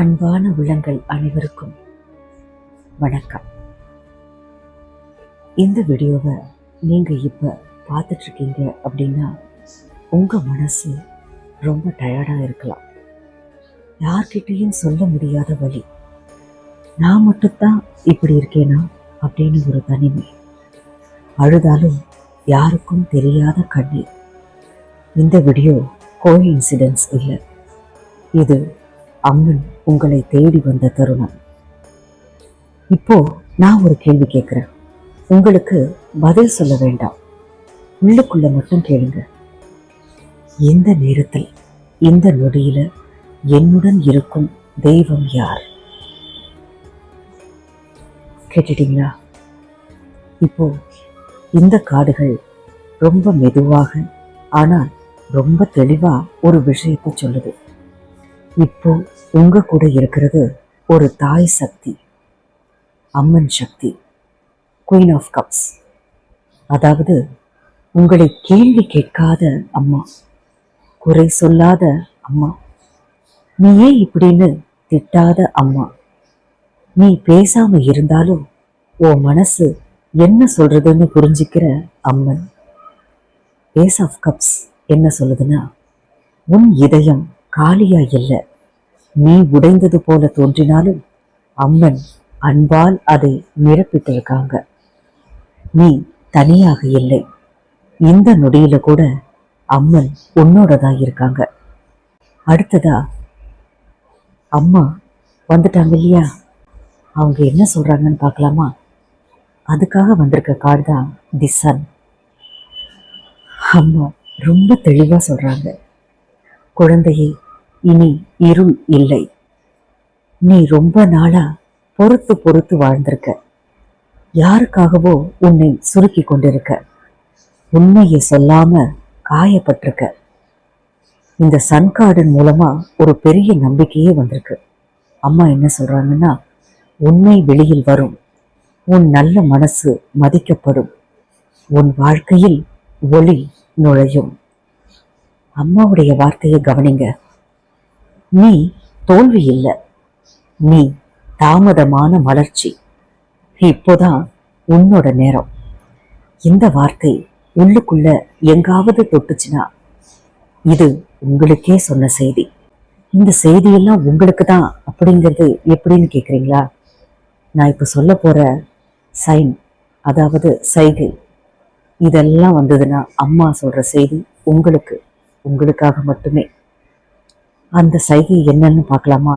அன்பான உள்ளங்கள் அனைவருக்கும் வணக்கம். இந்த வீடியோவை நீங்க இப்ப பார்த்துட்ருக்கீங்க அப்படின்னா உங்க மனசு ரொம்ப டயர்டா இருக்கலாம். யார்கிட்டயும் சொல்ல முடியாத வழி நான் மட்டும்தான் இப்படி இருக்கேனா அப்படின்னு ஒரு தனிமை. அழுதாலும் யாருக்கும் தெரியாத கண்ணீர். இந்த வீடியோ கோ இன்சிடென்ஸ் இல்லை. இது அம்மன் உங்களை தேடி வந்த தருணம். இப்போ நான் ஒரு கேள்வி கேட்கிறேன். உங்களுக்கு பதில் சொல்ல வேண்டாம். உள்ளுக்குள்ள மட்டும் கேளுங்க. இந்த நேரத்தில் இந்த நொடியில என்னுடன் இருக்கும் தெய்வம் யார்? கேட்டுட்டீங்களா? இப்போ இந்த காடுகள் ரொம்ப மெதுவாக ஆனால் ரொம்ப தெளிவா ஒரு விஷயத்தை சொல்லுது. இப்போ உங்க கூட இருக்கிறது ஒரு தாய் Shakti Amman Shakti queen of cups அதாவது உங்களை கேள்வி கேட்காத அம்மா குறை சொல்லாத அம்மா. நீ ஏன் இப்படின்னு திட்டாத அம்மா? நீ பேசாம இருந்தாலும் உன் மனசு என்ன சொல்றதுன்னு புரிஞ்சுக்கிற அம்மன். ஏஸ் ஆஃப் கப்ஸ் என்ன சொல்லுதுன்னா உன் இதயம் காலியா இல்லை. நீ உடைந்தது போல தோன்றினாலும் அம்மன் அன்பால் அதை நிரப்பிட்டிருக்காங்க. நீ தனியாக இல்லை. இந்த நொடியில கூட அம்மன் உன்னோடதா இருக்காங்க. அடுத்ததா அம்மா வந்துட்டாங்க இல்லையா? அவங்க என்ன சொல்றாங்கன்னு பார்க்கலாமா அதுக்காக வந்திருக்க கார்டு தான் தி சன் அம்மா ரொம்ப தெளிவா சொல்றாங்க. குழந்தையை இனி இருள் இல்லை. நீ ரொம்ப நாளா பொறுத்து பொறுத்து வாழ்ந்திருக்க. யாருக்காகவோ உன்னை சுருக்கி கொண்டிருக்க. உண்மையை சொல்லாம காயப்பட்டிருக்க. இந்த சன் கார்டன் மூலமா ஒரு பெரிய நம்பிக்கையே வந்திருக்கு. அம்மா என்ன சொல்றாங்கன்னா உண்மை வெளியில் வரும். உன் நல்ல மனசு மதிக்கப்படும். உன் வாழ்க்கையில் ஒளி நுழையும். அம்மாவுடைய வார்த்தையை கவனிங்க. நீ தோல்வி இல்லை நீ தாமதமான மலர்ச்சி இப்போதான் உன்னோட நேரம். இந்த வார்த்தை உள்ளுக்குள்ள எங்காவது தொட்டுச்சுன்னா இது உங்களுக்கே சொன்ன செய்தி. இந்த செய்தியெல்லாம் உங்களுக்கு தான் அப்படிங்கிறது எப்படின்னு கேட்குறீங்களா நான் இப்போ சொல்ல போற சைன் அதாவது சைகை இதெல்லாம் வந்ததுன்னா அம்மா சொல்ற செய்தி உங்களுக்கு உங்களுக்காக மட்டுமே. அந்த சைகை என்னன்னு பார்க்கலாமா?